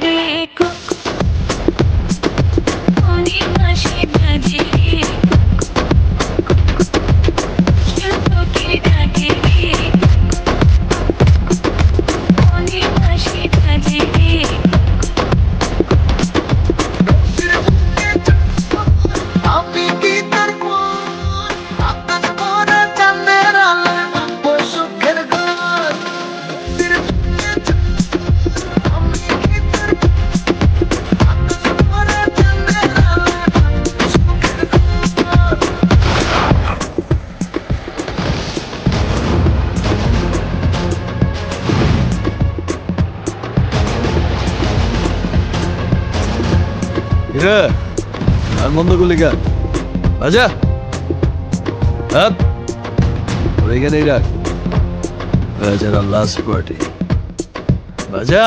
da রে আর বন্ধ করলি কে? রাজা হাত ওর রাখ। রাজার লাস্ট পার্টি রাজা